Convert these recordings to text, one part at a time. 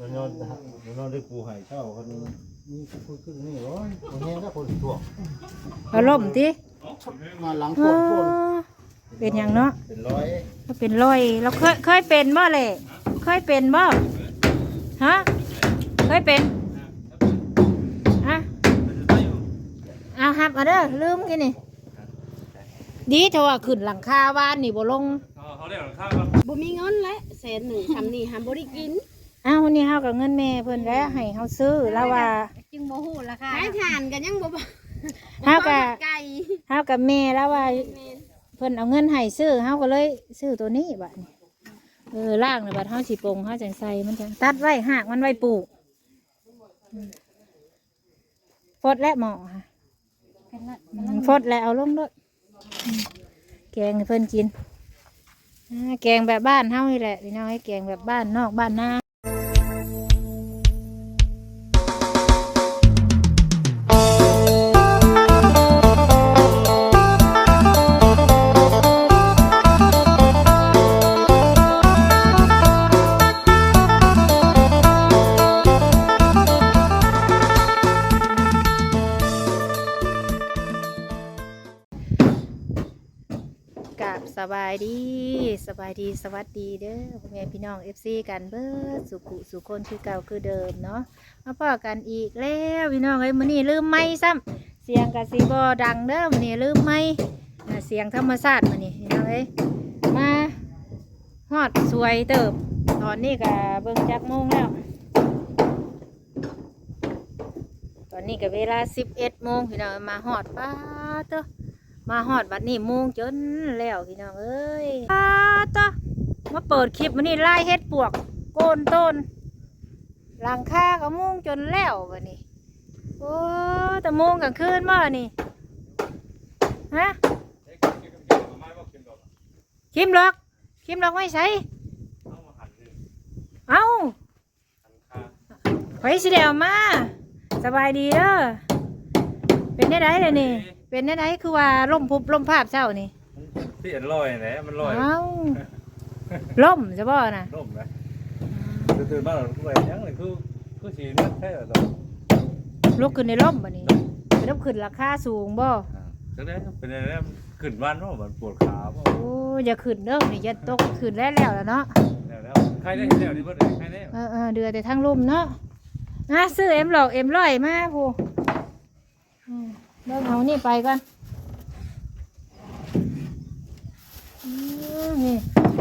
มันนอนมันนอนได้ปูไห่เช่าคนนี่คุยขึ้นนี่ร้อยคนแห้งก็คนถ่วงเอาล่มติงานหลังเอฝนฝนเป็นหยังเนาะเป็นร้อยก็เป็นรอยเราเคยเคยเป็นบ่เลยเคยเป็นบ่ฮะเคยเป็นอะเอาหับมาเด้อลืมกินนี่ดีเถอะว่าขึ้นหลังคาบ้านนี่บ่ลงเขาเรียกหลังข้าบ่มีเงินและแสนหนึ่งทำนี่หามบ่ได้กิน อ้าววันนี้เฮากับเงินแม่เพิ่นแล้วให้เฮาซื้อแล้วว่าจึงบ่ฮู้ราคาขายทานกันยังบ่บ่เฮากับไก่เฮากับแม่แล้วว่าแม่นเพิ่นเอาเงินให้ซื้อเฮาก็เลยซื้อตัวนี้บัดนี้เออล่างน่ะบัดเฮาสิปรุงเฮาจังใส่มันจังตัดไว้หากมันไว้ปลูกอืมฟดและหมอค่ะอืมฟดแล้วเอาลงด้วยอืมแกงให้เพิ่นกินอ่าแกงแบบบ้านเฮานี่แหละพี่น้องให้แกงแบบบ้านนอกบ้านนา กับสบายดีสบายดีสวัสดีเด้อพ่อแม่พี่น้อง FC กันเบิดสุขุสุคนคือเก่าคือเดิมเนาะมาพ่อกันอีกแล้วพี่น้องเอ้ยมื้อนี้ลืมไม้ซ้ำเสียงกะสิบ่ดังเด้อมื้อนี้ลืมไม้อ่เสียงธรรมชาติมื้อนี้พี่น้องเอ้ยมาฮอดสวยเติบตอนนี้ก็เบิ่งจักโมงแล้ว ตอนนี้ก็เวลา11โมงพี่น้องมาฮอดป้าเต้อ มาหอดบัดนี้โมงจนแล้วพี่น้องเอ้ยป้าต่อมาเปิดคลิปมันนี่ไล่เฮ็ดปวกโกนต้น หลังคาก็โมงจนแล้วบัดนี้โอ้แต่โมงกลางคืนมานี่ฮะคิมล็อกคิมล็อกไม่ใช่เอ้าไปสิเดียวมา สบายดีเด้อเป็นได้ไดเลยนี่ เป็นได้ไดคือว่าล่มพุบล่มภาพเจ้านี่ที่เห็นลอยไหนมันลอยเอ้าล่มจะบ่น่ะร่มนะตื่นๆบ้านเราทุกวันยังเลยคือคือสีนักแท้ต่อลุกขึ้นในล่มบ่นี้ไปลุกขึ้นราคาสูงบ่จังได้เป็นอะไรขึ้นบ้านว่ามันปวดขาป่ะโอ้อย่าขึ้นเด้อนี่อย่าตกขึ้นแล้วแล้วล่ะเนาะแล้วแล้วใครได้แล้วนี่เพิ่นใครได้เออเออเดือแต่ทั้งลุ่มเนาะอะซื้อเอ็มหลอกเอ็มร้อยมาผู้อืม เริ่มเอานี่ไปก่อนอืมนี่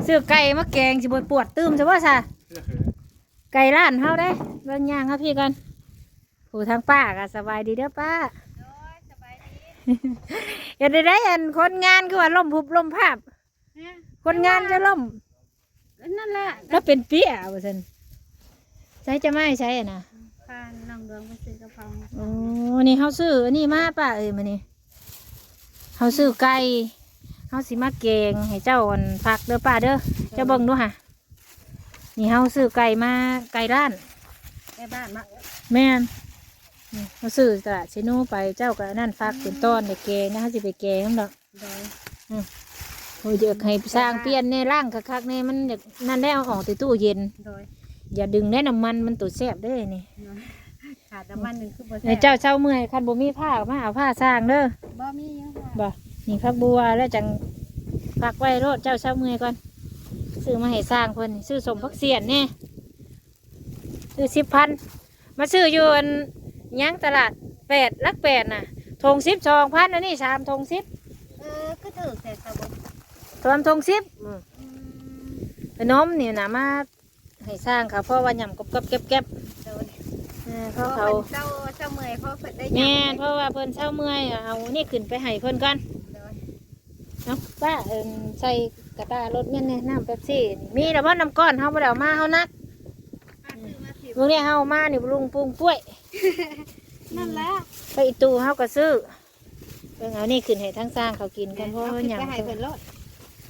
ซื้อไก่มาแกงสิบปวดตื้มจะว่าซะไก่ร้านเฮาได้เบิ่งย่างครับพี่กันผู้ทางป้าก็สบายดีเด้อป้าอย่าได้ได้อันคนงานคือว่าล่มพุบล่มภาพ คนงานจะล่มนั่นแหละแล้วเป็นเปี้ยว่าซั่นใช้จะไม่ใช้อะนะ พาน้องเดืองมาซื้อกระเพราโอ้นี่เฮาซื้ออันนี้มาป้าเอ้ยมานี่เฮาซื้อไก่เฮาสิมาแกงให้เจ้าอันผักเด้อป้าเด้อเจ้าเบิ่งดูค่ะนี่เฮาซื้อไก่มาไก่ร้าน แม่บ้านมาแม่นนี่เขาซื้อตลาดเชนูไปเจ้าก็นั่นฟักเป็นต้นในแกงนะเขาสิไปแกงนั่นดอกโดยโอ้ยเดี๋ยวให้สร้างเปลี่ยนในร่างคักๆในมันเด็กนั่นได้เอาออกในตู้เย็น โดย อย่าดึงได้น้ำมันมันตัวแสบได้อนี่ขาดน้ำมันหนึ่งคือบ่ในแซ่บเจ้าเช่าเมื่อยคันบ่มีผ้ามาเอาผ้าสร้างเด้อบ่มีหยังค่ะบ่นี่พักบัวแล้วจังพักไว้โลดเจ้าเช่าเมื่อยก่อนซื้อมาให้สร้างเพิ่นซื้อสมพักเสียนแน่ซื้อสิบพันมาซื้ออยู่อันหยังตลาดแปดลักแปดน่ะทงสิบสองพันอันนี้สามทงสิบเออก็ถือแต่ตะบนทวมทงสิบขนมนี่นะมา ให้สร้างค่ะเพราะว่าหย่ำกบกับเก็บเก็บโดยเออเพเขาราะเขา เจ้าเจ้าเมื่อยเพราะเพิ่นได้แม่นเพราะว่าเพิ่นเช้าเมื่อยเอานี่ขึ้นไปให้เพิ่นก่อนโดยเอาป้าเอินใส่กระตารถเงินเนี่ยน้ำเป๊ปซี่นี่มีแต่ว่าน้ำก้อนเฮาบ่ได้เอามาเฮานักป้าซื้อมาสิบพวกนี้เฮามานี่บลุงปรุงป่วยนั่นแหละไปอีตูเฮาก็ซื้อเพิ่นเอานี่ขึ้นให้ทั้งสร้างเขากินกันเพราะเอาว่าขึ้นหยังไปให้เพิ่นโลด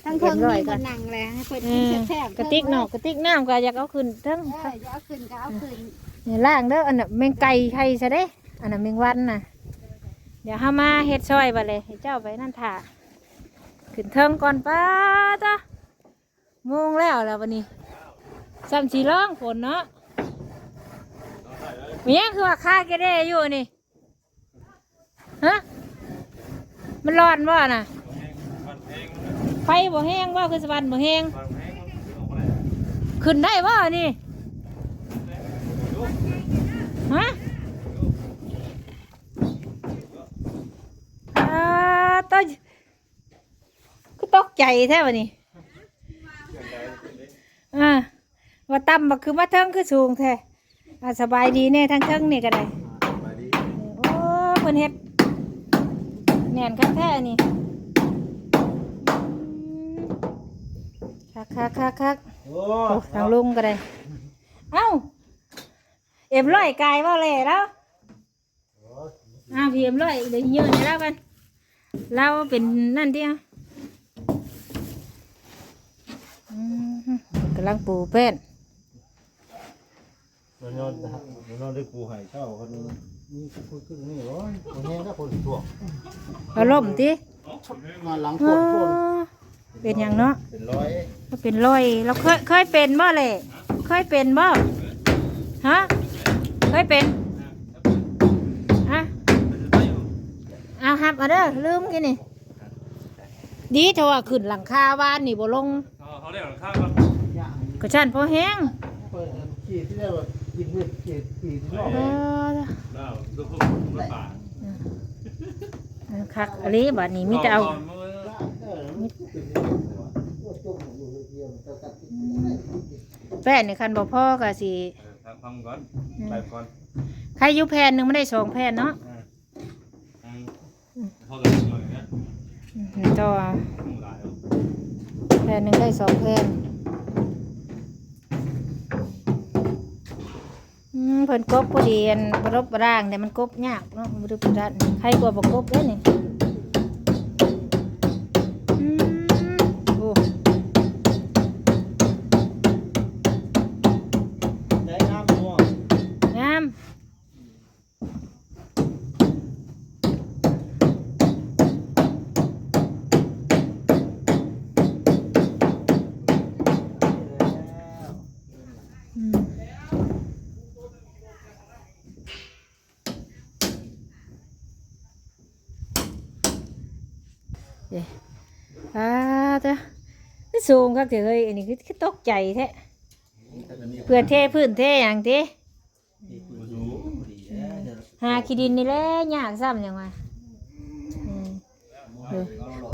ทั้งเพิ่นมีคนนั่งเลยให้เพิ่นเอกินอแซ่บๆกระติกเนาะกระติกน้ำก็อยากเอาขึ้นทั้งเอออย่าเอาขึ้นก็เอาขึ้นนี่ล่างเด้ออันน่ะแมงไก่ไข่ซะเด้อันน่ะแมงวันน่ะ เดี๋ยวเฮามาเฮ็ดซอยบ่เลยให้เจ้าไปนั่นถ่าขึ้นเทิงก่อนป้าจ้ะโมงแล้วแล้ววันนี้ซ้ำสีร้องฝนเนาะมีหยังคือว่าค่าแกได้อยู่นี่ฮะมันร้อนบ่น่ะมันเพลงไฟบ่แห้งบ่าคือสวรรค์บ่แห้งขึ้นได้บ่นี่ฮะอ่าตกก็ตกใจแท้วะนี่อ่าว่าต่ำบ่คือมาเทิงคือสูงแท้อ่าสบายดีแน่ทั้งเทิงนี่ก็ได้โอ้เพิ่นเฮ็ดแน่นคักแท้นี่ คักคักคักคักโอ้โอ้ทางลุงก็ได้ เอ้า เอ็มร้อยกายว่าเลยแล้วอ้าวพี่เอ็มร้อยเดี๋ยวยืนให้เรากันเราเป็นนั่นเดียวอืมกำลังปูแป้นมันนอนมันนอนได้กูให้เช่าคนนี่คุยขึ้นนี่ร้อยคนแห้งก็คนถ่วงเอาล่มติมาหลังอ๋ฝอนฝน เป็นอย่างเนาะเป็นร้อยก็เป็นรอยเราเคยเคยเป็นบ่เลยเคยเป็นบ่ฮะเคยเป็นฮะเอาหับมาเด้อลืมกินนี่ดีเถอะว่าขึ้นหลังคาบ้านนี่บ่ลงเขาเรียกหลังคาก่อนย่างกระชันพอแห้งเปิดขีดที่ได้แบบกินเวทขีดขีดที่นอกเออดาวดูพวกรถป่าคักอะไรบัดนี้มีแต่เอา ก่อนมือ แป้นนี่คันบ่พ่อก็สิทำก่อนไปก่อนใครอยู่แผ่นหนึงไม่ได้สองแผ่นเนาะพอกับมือเนี่ยอืมต่อเอามือหลายแผ่นหนึงได้สองแผ่นอืมเพิ่นกบพอดีอันบรบบร่างแต่มันกบยากเนาะบ่ได้เป็นด้านใครกลัวบ่กบเด้อนี่อืมโอ้ ได้น้ำนัว งามอืมเด้อ่าเจ้าคือ สูงคักเถอะเฮ้ยอันนี้คือคือตกใจแท้เพื่อเทพื้นเทอย่างติหาขี้ดินนี่แหละยากซ้ำยังไง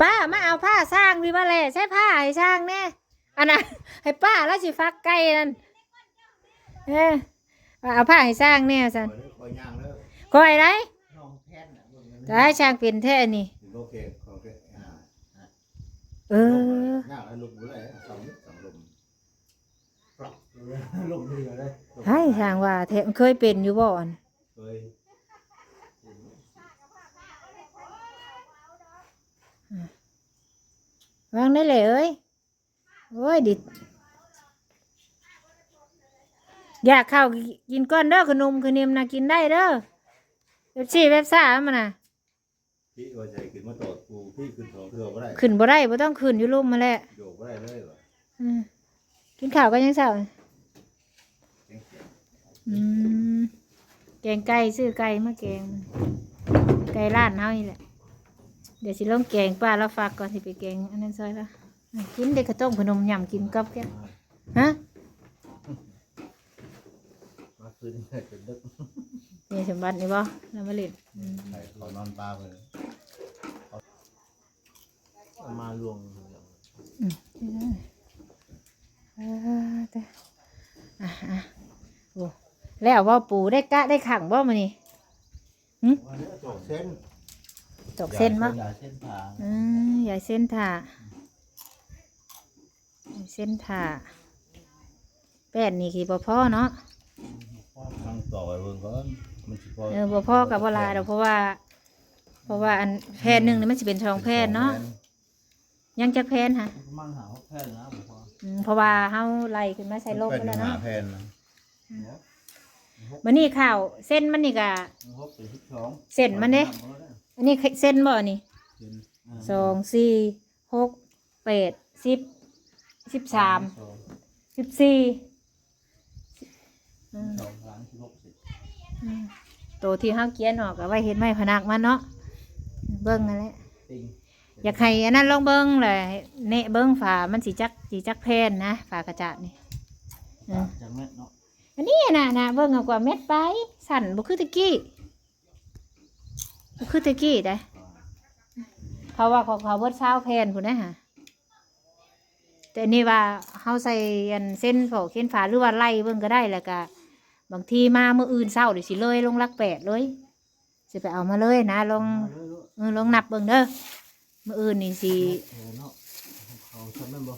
ป้ามาเอาผ้าสร้างพี่มาเลยใช้ผ้าให้สร้างแน่อันน่ะให้ป้าแล้วสิฟักไก่นั่นเออเอาผ้าให้สร้างแน่สันคอยย่างแล้วคอยไรน้องแพนน่ะเบิ่งมันจะให้ช่างเป็นแท้นี่ โอเคโอเคอ่า เออย่างแล้วลุกเลยสองสองลมปรับลมเรือเลยให้ช่างว่าแท้มันเคยเป็นอยู่บ่อนเคยวางได้เลยเอ้ยโอ้ยดิอยากเข้าวกินก้อนเด้อขนมขนมนะกินได้เด้อเว็บซี่เว็บซ่ามันน่ะพี่ว่าใจขึ้นมาตอดกูพี่ขึ้นสอ งเทือบ่ได้ขึ้นบ่ได้บ่ต้องขึ้นอยู่ลุ่มมาแหละโยกบ่ได้เลยว่ะอืมกินข้าวก็ยังเศร้าอืมแกงไก่ซื้อไก่มาแกง ไก่ร้านเฮานี่แหละ เดี๋ยวสิลงแกงป้าแล้วฝากก่อนสิไปแกงอันนั้นซอยละอะกินเด็กข้าวต้มขนมยำกินกับแกฮะมาคืนจนดึกนี่สมบัตินี่บ่แล้วมาเล่นอืมใส่ขอนอนปลาไปเลย เอามาลวงอ่าแต่อะอะโอ้แล้วว่าปูได้กะได้ขังบ่มานี่วันนี้ตกเส้นตกเส้นบ่ยาเส้นผ่าอืมใหญ่เส้นถ่าใหญ่เส้นถ่าแป้นนี่คือบ่พ่อเนาะตั้งต่อไว้เบิ่งก่อนมันสิพอเออบ่พ่อกับบ่หลายดอกเพราะว่า เพราะว่าอันแผ่นหนึงนี่มันสิเป็นช่องแผ่นเนาะ ยังจักแผ่นฮะประมันหาแพนนะผมพออืมเพราะว่าเฮาไล่ขึ้นมาใส่โลกไปแล้วเนาะแพนนะมื้อนี้ข้าวเส้นมันนี่ก็หกสี่สิบสองเส้นมันเด้อันนี้เส้นบ่นี่สองสี่หกแปดสิบสิบสามสิบสี่อืมสองล้านสิบหกสิบอืมตัวที่เฮาเกียนออกก็ไว้เฮ็ดไม้พนักมันเนาะเบิ่งนั่นแหละติง อยากให้อันนั้นลองเบิ้งเลยเนะเบิ้งฝามันสีจักสีจักแพนนะฝากระจาดนี่เออจังแม่นเนาะอันนี้น่ะนะเบิ้งเอากว่าเม็ดไปสั่นบุคือตะกี้บุคือตะกี้ได้เพราะว่าของเขาเบิดเช้าแพนพุ่นนะฮะแต่อันนี่ว่าเฮาใส่อันเส้นโผเส้นฝาหรือว่าไล่เบิ้งก็ได้แล้วก็บางทีมาเมื่ออื่นเช้าเดี๋ยวสิเลยลงลักแปดเลยสิไปเอามาเลยนะลองมาเลยลูกเออลองนับเบิ้งเด้อเมื่ออื่นนี่สิเออเนาะเขาทำแม่นบ่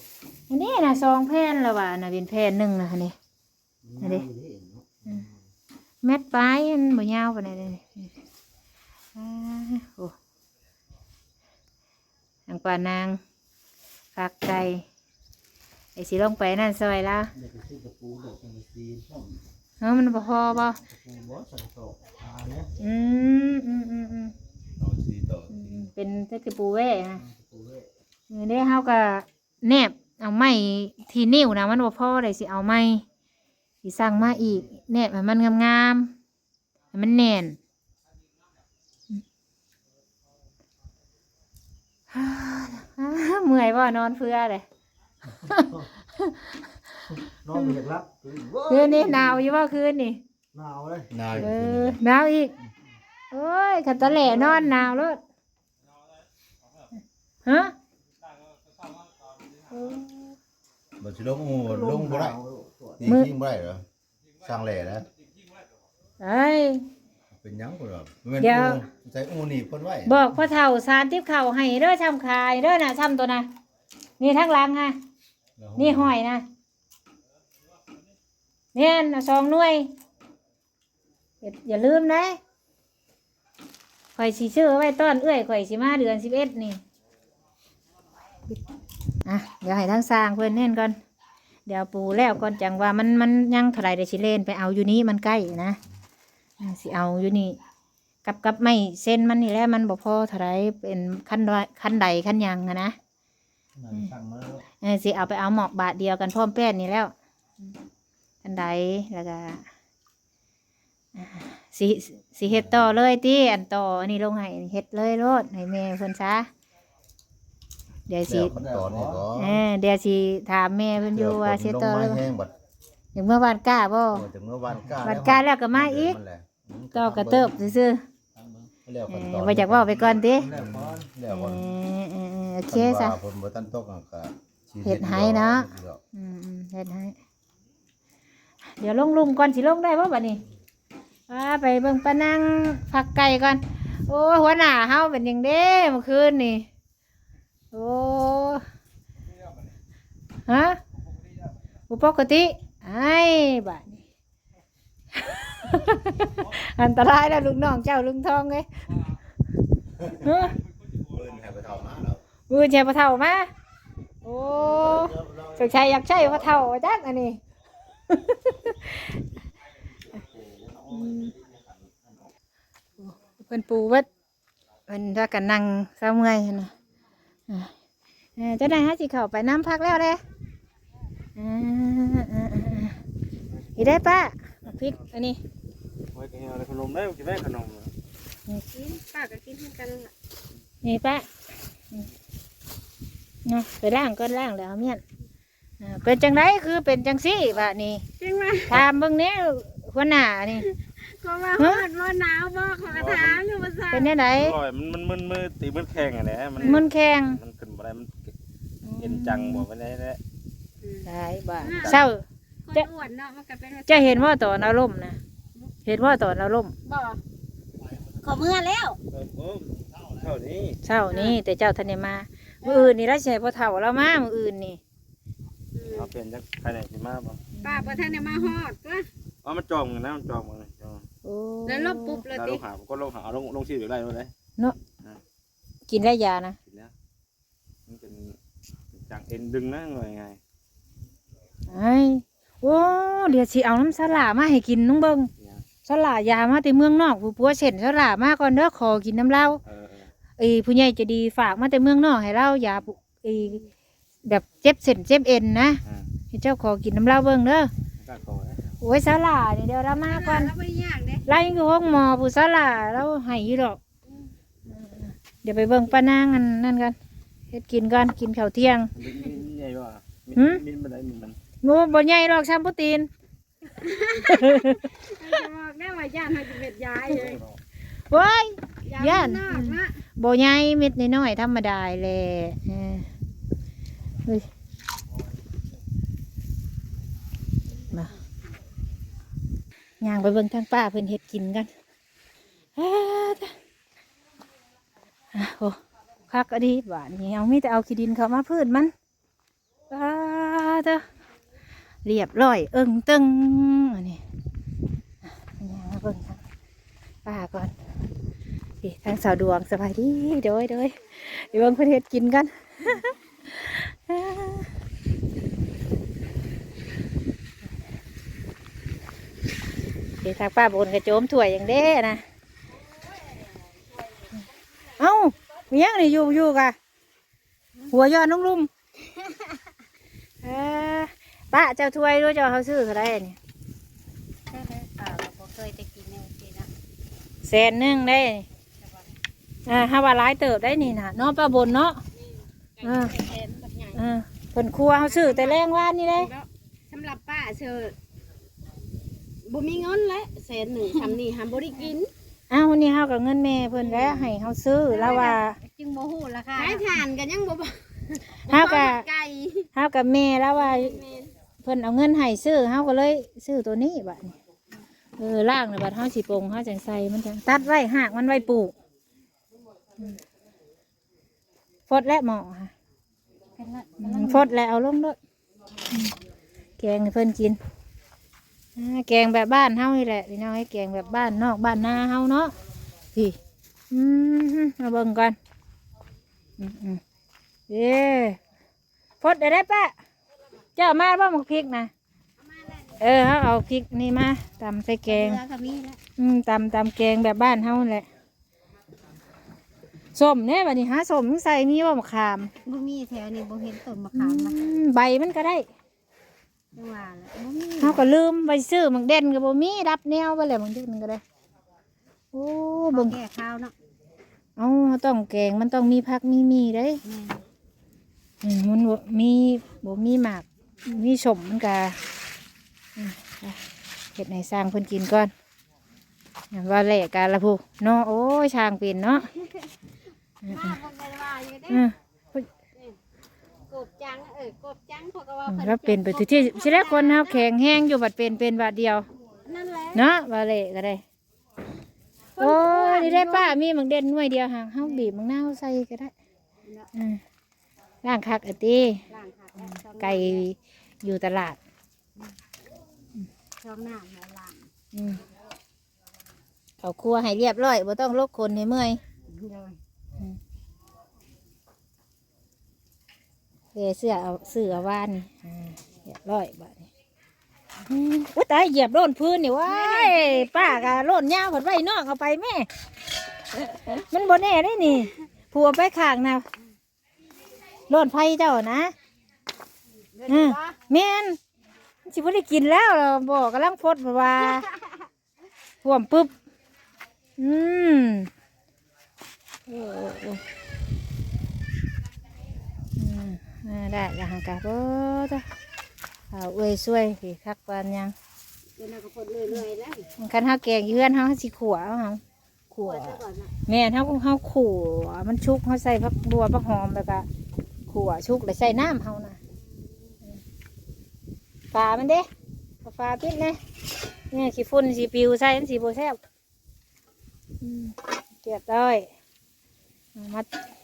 อันนี้นะซองแผ่นแล้วว่านะเป็นแผ่นหนึ่งนะนี่อันนี้มัยาวอยู่เนาะแม็ดปลายมันบ่ยาวปานใดเลยอ่าโอ้นางปลานางฝักไก่ไอ้สิลงไปนั่นซอยแล้วเด็กก็ซื้อกระปูดอกจังซีช่องเออมันบ่พอบ่กระปูบ่ใส่ตอกปลาเนี่ยอืมอืมอืมอืม เอาสีต่ออืมอืมเป็นตะกี้ปูเว้นะกระปูเว้ยเออเด้เฮาก็แนบเอาไม้ที่นิ้วนะมันบ่พอเลยสิเอาไม้สิสั่งมาอีก แนบให้มันงามๆให้มันแน่นฮ่าเมื่อยบ่นอนเพื่อเลยนอนไปจากรับคืนนี้หนาวอยู่บ่คืนนี่หนาวเลยนายเออหนาวอีกโอ้ยขันตะแหล่นอนหนาวแล้ว ฮะเออบ่สิลงอูลงบ่ได้ตีมือกิ้งบ่ได้เหรอสร้างแหล่แล้วไอ้ยเป็นหยังบ่ล่ะแม่นเดี๋ยวอูใส่อูนี่เพิ่นไว้บอกพ่อเฒ่าสารทิพย์เข่าให้เด้อทำคายเด้อน่ะทำตัวน่ะนี่ทั้งหลังฮะนี่ห้อยนะเนี่ยน่ะสองหน่วยอย่าอย่าลืมนะข่อยสิชื่อไว้ต้อนเอื้อยข่อยสิมาเดือนสิบเอ็ดนี่ อะเดี๋ยวให้ทั้งสร้างเพื่อนเน่นก่อน เดี๋ยวปูแล้วก่อนจังว่ามันมันยังเท่าไรเดี๋ยวสิเลนไปเอาอยู่นี้มันใกล้นะอ่าสิเอาอยู่นี่กับกับไม่เส้นมันนี่แหละมันบ่พอเท่าไรเป็นขั้นใดขั้นใดขั้นหยังอะนะนั่นสั่งมาแล้วเออสิเอาไปเอาหมอกบาทเดียวกันพร้อมแป้นนี่แล้วขั้นใดแล้วก็อ่าสิสิเฮ็ดต่อเลยติอันต่ออันนี้ลงให้เฮ็ดเลยโลดให้แม่เพิ่นซะ เดี๋ยวสิแล้วขั้นตอนนี่ก็เออเดี๋ยวสิถามแม่เพิ่นอยู่ว่าสิเฮ็ดต่อเลยลงมาแห้งบัดอย่างเมื่อวานกล้าบ่เออจากเมื่อวานก้าวันก้าแล้วก็มาอีกนแหละมต่อกระเติบซื่อสั่งเบิ่งแล้วๆเอขั้นอตอนบ่อยากเว้าไปก่อนติแล้วก่อนเอแล้วอก่อนเออเออโอเคคันซะว่าเพิ่นบ่ทันตกอะก็สิเฮ็ดให้เนาะเดี๋ยวอืมอืมเฮ็ดให้เดี๋ยวลงลุมก่อนสิลงได้ป่ะบัดนี้ว่าไปเบิ่งปะนังผักไก่ก่อน โอ้ยหัวหน้าเฮาเป็นหยังเด้เมื่อคืนนี่ โอ้ฮะอุปกติไอ้บาดนี้อันตรายแล้วลูกน้องเจ้าลุงทองเลยฮะเพิ่นให้ไปเท่ามาแล้วมือแชร์พระเท่ามาโอ้สกชัยอยากใช่พระเท่าจักอันนี้เพิ่นปูเวัดเพิ่นถ้ากันนั่งเศร้าเมื่อยหั่นนะอ่า เอ่อเจ้านายฮะสิเข้าไปน้ำพักแล้วเลยอ่าอ่าอ่าอ่าอีได้ป้าบักพริกอันนี้ไว้กินอะไรขนมได้กินได้ขนมกินป้าก็กินเหมือนกันล่ะนี่ป้าอืมเนาะไปล่างก็ล่างแล้วเอาเมียนอ่าเป็นจังไรคือเป็นจังซี่บะนี่จริงไหมถามเบิ่งเนี้ยหัวหน้านี่ ก็ว่าฮอดว่าหนาวบ่ขอกระถามอยู่ภาษาเป็นยังไงอร่อยมันมันมันมือตีมันแข็งอะนะมันมันแข็งมันขึ้นบ่ได้มันเย็นจังบ่ไปได้แล้วได้บ่าเศร้าคนอ้วนเนาะมันก็เป็นจะเห็นว่าตอนอารมณ์นะเห็นว่าตอนอารมณ์บ่ขอเมื่อแล้วเออโอ้เท่านี้เศร้านี่แต่เจ้าทันได้มามืออื่นนี่ราชใช้พอเฒ่าแล้วมามืออื่นนี่เอาเปลี่ยนจากภายในสิมาบ่ป้าบ่ทันได้มาฮอดก็อ๋อมันจอมกันนะมันจอมกันเลยจอมโอ้ แล้วลบปุ๊บเลยแล้วลติงหาก็ลงหาเอาลงลงชื่ออยู่ได้เลยกินได้ยานะกินแล้วมันเป็นจังเอ็นดึงนะหน่อยไงไอ้โอ้เดี๋ยวสิเอาน้ำสลามาให้กินน้องเบิงเนี่ยสลายามาแต่เมืองนอกผู้ปัวเช่นสลามาก่อนเด้อขอกินน้ำเหล้าเออเออไอ้ผู้ใหญ่ใจะดีฝากมาแต่เมืองนอกให้เรายาปุไอ้แบบเจ็บเส้นเจ็บเอ็นนะอ่าให้เจ้าขอกินน้ำเหล้าเบิ่งเด้อ ก็ขอแล้วโอ้ยสลานี่เดี๋ยวเรามาก่อนแล้วไม่ยากเด้ไล่อยู่ห้องหมอผู้สลาแล้วให้อยู่ดอก เดี๋ยวไปเบิ่งป้านางอันนั่นกันเฮ็ดกินก่อนกินข้าวเที่ยงมินมินใหญ่ว่ะมินหืมมินบันไดมินมันโมบ่ใหญ่หรอกชามพุตีนจะบอกได้ว่าย่านมันจะเป็นยายเลยเว้ยย่าย่านนนอกนะบ่ใหญ่เม็ดน้อยๆธรรมดาแหละเออเฮ้ยมา ย่างไปเบิ่งทางป้าเพิ่นเฮ็ดกินกันอ้าจ้ะอะโอ้คักอดีหวานนี่เอามีแต่เอาขี้ดินเข้ามาพืชมันอ้าจ้ะเรียบร้อยเอิงตึงอันนี้ย่างมาเบิ่งทางป้าก่อนนี่ทางสาวดวงสบายดีเด้อยเด้อยเดี๋ยวเบิ่งเพื่นเฮ็ดกินกัน ทางป้าบนกระโจมถ้วยอย่างเด้นะ เอ้าเมียงนี่อยู่อยู่กะหัวยอนนุ่งลุ่มเออป้าเจ้าถ้วยรู้เจ้าเขาซื้อเขาได้นี่อ่าบ่เคยได้กินแนวนี้นะแสนหนึ่งได้นี่อ่าห้าวาร้ายเติบได้นี่นะเนาะป้าบนเนาะอ่าแทนแบบใหญ่อ่าผลครัวเขาซื้อแต่แรงว่านนี่เลย สำหรับป้าเชิญ บ่มีเงินแล้วแสนหนึ่งทำนี่หามบ่ได้กินอ้าววันนี้เขากับเงินแม่เพิ่นแล้วให้เขาซื้อแล้วว่าจึงบ่ฮู้ราคาขายทานกันยังบ่บ่เฮาก็ไก่เขากับแม่แล้วว่าแม่นเพิ่นเอาเงินให้ซื้อเขาก็เลยซื้อตัวนี้บัดนี้เออล่างเลยบัดเขาสีปรุงเขาจังใส่มันจังตัดไว้หากมันไว้ปลูกอืมฟดและหมอค่ะกันละอืมฟดแล้วเอาลงด้วยอืมแกงให้เพิ่นกินอ่า แกงแบบบ้านเฮานี่แหละพี่น้องให้แกงแบบบ้านนอกบ้านนาเฮาเนาะพี่อืมมาเบิ่งก่อนอืมอืมเย้ฟดได้ได้ปะเจ้ามาบ้าหมกพริกนะเออเขาเอาพริกนี่มาตำใส่แกงเรือก็มีแล้วอืมตำตำแกงแบบบ้านเฮานั่นแหละส้มเนี่ยบัดนี้หาส้มใส่มีว่ามะขามบ่มีแถวนี้บ่เห็นต้นมะขามนะอืมใบมันก็ได้จัง ว่าแหละบ่มีเขาก็ลืมไปซื้อมังเด่นก็บ่มีรับแนวไปเลยมังเด่นก็ได้ โอ้บ่เบิ่งแก่ข้าวเนาะเอาเราต้องแกงมันต้องมีผักมีมีได้แม่นอืมมันบ่มีบ่มีหมากมีสมมันก็อืมไปเฮ็ดให้สร้างเพิ่นกินก่อนอะว่าแหละการละพูเนาะโอ้ยช่างเป็นเนาะ ข้าวบ่ได้ว่าอยู่เด้อืม กบจัง เอ้ยกบจังเพราะก็ว่าอืมพิ่แล้วเป็นไปทุกที่สิได้คนเฮาแข็งแห้งอยู่บัดเป็นเป็นบาดเดียว นั่นแหละเนาะว่าแหละก็ได้ โอ้ยนี่ได้ป้ามีมังเด่นหน่วยเดียวห่างเฮาบีบมังนาวใส่ก็ได้อืมร่างคักอะติล้างค่ะไก่อยู่ตลาด ช่องน้ำแล้วล้างอืมเขาครัวให้เรียบร้อยบ่ต้องลกคนให้เมื่อย เลย เอเสื้อเอาเสื้อวานนี่อ่าเรียบร้อยบัดนี้อืมอุ้ยตายเหยียบโล่นพื้นนี่ว้ายป้ากะโล่นยาวผัดไว้นอกเอาไปแม่ มันบ่แน่ได้นี่ผัวไปข้างนะโล่นไฟเจ้านะอืมแม่นสิบ่ได้กินแล้วเราบอกกำลังพดว่าห่วมปึ๊บ อืมโอ้โอ้โอ้อืมอ่า ได้ละหังกาโอ้จ้ะเอาเอ้ยช่วยสิคักปานยังเดี๋ยวเราก็พดเรื่อยๆแล้วมันคันเฮาแกงอยู่เฮือนเฮาสิขัวเอาเฮาขัวพดซะก่อนนะแม่นเฮาเฮาขัวมันชุกเฮาใส่ผักบัวผักหอมแล้วก็ขัวชุกแล้วใส่น้ำเฮานะฝามันเด้เอาฝาปิดนะเนี่ยขี้ฝุ่นสีปิวใส่มันสีโบแซ่บอืมเรียบร้อยเอามา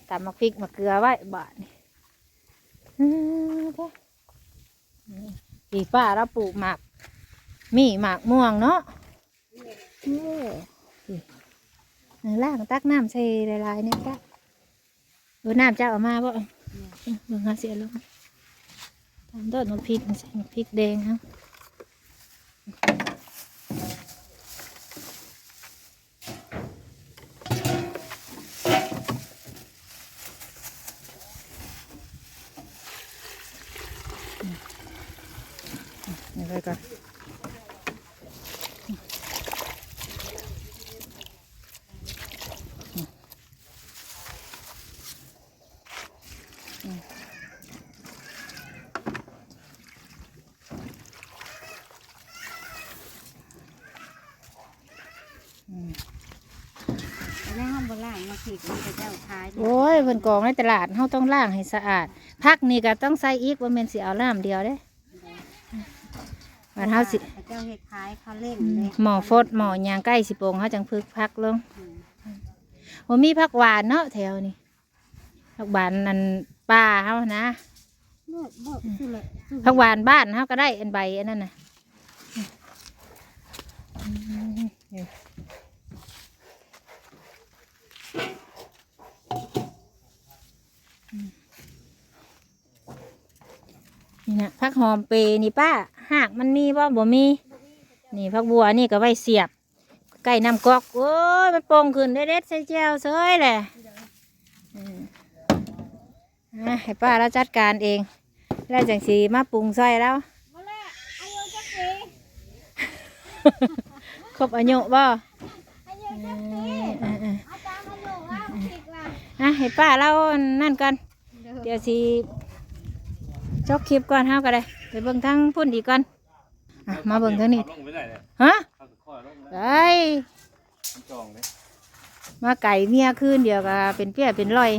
ตำมาพริกมาเกลือไว้บาทนี่อืมเด้อนี่ ปีป้าเราปลูกหมาก มีหมากม่วงเนาะโอ้นี่ล่างตักน้ำใส่ลายๆเนี่ยจ้ะเออน้ำจ้าเอามาบ่เออเบิ่งหาเสียลงตามต้นมะพริกใส่มะพริกแดงครับนี่ไปก่อน อืม ในห้อง บ่ล่างมาขีดมันจะเจ้าขายโอ้ยเพิ่นกองในตลาดเฮาต้องล้างให้สะอาดพักนี่ก็ต้องใส่อีกว่าแม่นสิเอาน้ำเดียวเด้บัดเฮาสิเจ้าเฮ็ดขายเขาเล่นอืมเลยหมอฟดหมอยางใกล้สิโปงเฮาจังพึกพักลงบ่มีผักหวานเนาะแถวนี้ผักหวานนั่นป่าเฮานะเลิกเลิกซื้อเลยซื้อผักหวานบ้านเฮาก็ได้อันใบอันนั้นน่ะอืม นี่นี่นะผักหอมเปรย์นี่ป้าหากมันมีบ่บ่มี นี่ผักบัวนี่ก็ไว้เสียบใกล้น้ำกอกโอ้ยมันโป่งขึ้นเด็ดๆใส่แจวเซยแหละอืมอะให้ป้าเราจัดการเอง แล้วจังสีมาปรุงซอยแล้วมาละอายุจักปีครบอายุบ่อายุจักปี ว่าอะให้ป้าเรานั่นกันเดี๋ยวสิจบคลิปก่อนเฮาก็ได้ไปเบิ่งทั้งพุ่นอีกก่อนอะมาเบิ่งทั้งนี้ลงไม่ได้เลยฮะเอาตะข้อลงไดได้้มันจองเลยมาไก่เมียคืนเดียวก็เป็นเปี้ยเป็นรอย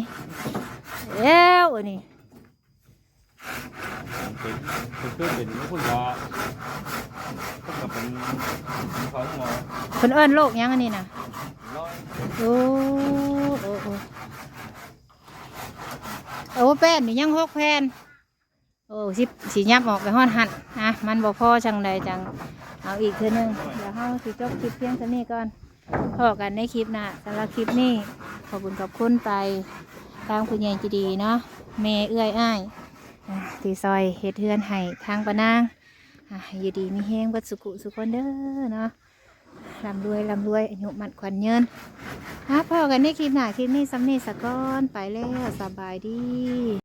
เอ้วอันนี้เป็นเป็นเพื่อนเป็นคุณรอพวกกับเป็นเขาหมอเพิ่นเอิ้นโรคหยังอันนี้น่ะร้อยโอ้โอ้โอ้ โอ้แป้นนี่ยังหกแผ่นโอ้สิสียับออกไปห้อนหันอะมันบ่พอจังใดจังเอาอีกเทื่อนึงเดี๋ยวเฮาสิจบคลิปเพียงเท่านี้ก่อนพอกันในคลิปหน้าสำหรับคลิปนี้ขอบคุณขอบคุณไปทางคุณยายจีดีเนาะแม่เอื้อยอ้ายอะตีซอยเฮ็ดเทือนให้ทางปะนางอะอยู่ดีมีแห้งเบัดสุกุสุคนเด้อเนาะ ลำรวยลำรวยอายุมันขวัญเงินฮะพอกันในคลิปหน้าคลิปนี้ซ้ำนี่สะก้อนไปแล้วสบายดี